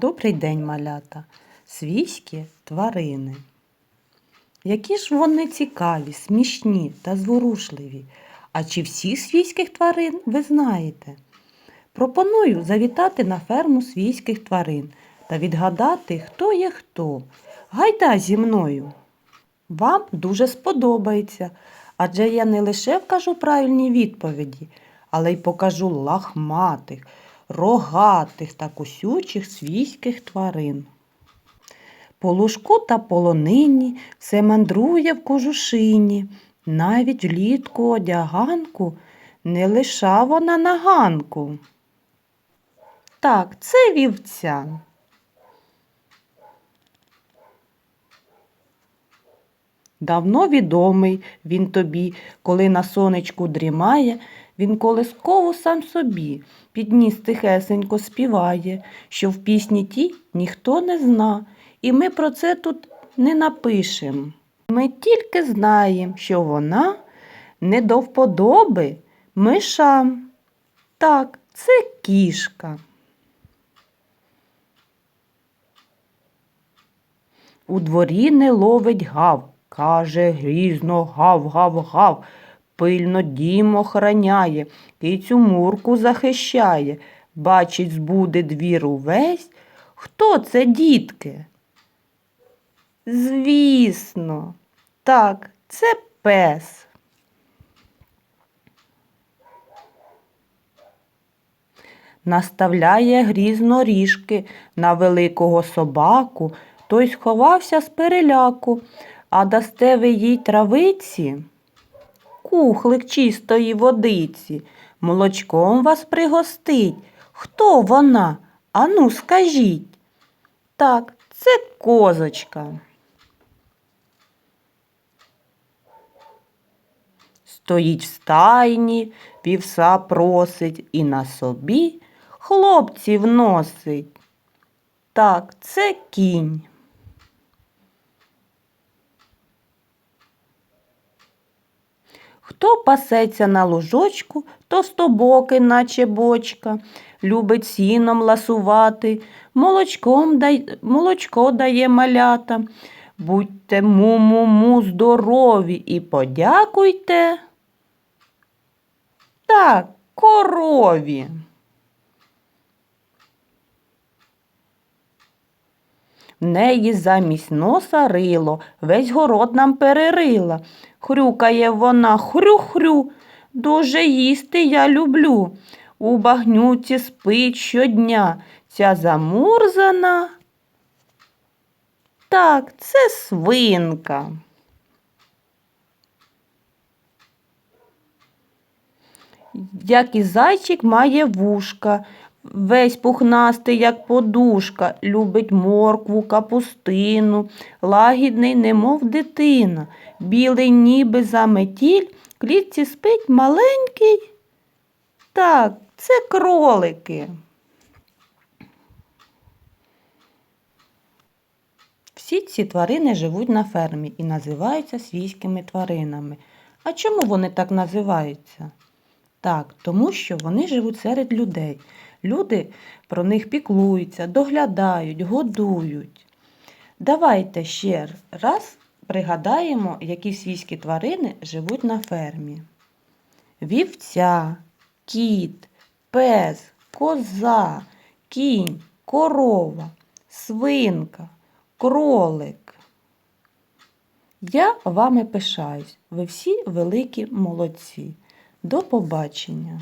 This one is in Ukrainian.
Добрий день, малята, свійські тварини. Які ж вони цікаві, смішні та зворушливі. А чи всіх свійських тварин ви знаєте? Пропоную завітати на ферму свійських тварин та відгадати, хто є хто. Гайда зі мною. Вам дуже сподобається, адже я не лише вкажу правильні відповіді, але й покажу лахматих, рогатих та кусючих свійських тварин. По лужку та полонині все мандрує в кожушині, навіть влітку одяганку не лиша вона на ганку. Так, це вівця. Давно відомий він тобі, коли на сонечку дрімає, він колискову сам собі підніс тихесенько співає, що в пісні тій ніхто не зна, і ми про це тут не напишем. Ми тільки знаємо, що вона не до вподоби мишам. Так, це кішка. У дворі не ловить гав, каже грізно гав-гав-гав. Пильно дім охраняє, кицю мурку захищає. Бачить, збуде двір увесь. Хто це, дітки? Звісно, так, це пес. Наставляє грізно ріжки на великого собаку, той сховався з переляку, а дасте ви їй травиці, кухлик чистої водиці, молочком вас пригостить. Хто вона? Ану, скажіть. Так, це козочка. Стоїть в стайні, вівса просить і на собі хлопців носить. Так, це кінь. Хто пасеться на лужочку, то стобоки, наче бочка, любить сіном ласувати, молочком дай, молочко дає малята. Будьте му-му-му здорові і подякуйте. Так, корові. Неї замість носа рило, весь город нам перерила. Хрюкає вона хрю-хрю, дуже їсти я люблю. У багнюці спить щодня ця замурзана. Так, це свинка. Як і зайчик має вушка, весь пухнастий, як подушка, любить моркву, капустину, лагідний, немов дитина, білий, ніби заметіль, клітці спить маленький. Так, це кролики. Всі ці тварини живуть на фермі і називаються свійськими тваринами. А чому вони так називаються? Так, тому що вони живуть серед людей. Люди про них піклуються, доглядають, годують. Давайте ще раз пригадаємо, які свійські тварини живуть на фермі. Вівця, кіт, пес, коза, кінь, корова, свинка, кролик. Я вами пишаюсь. Ви всі великі молодці. До побачення!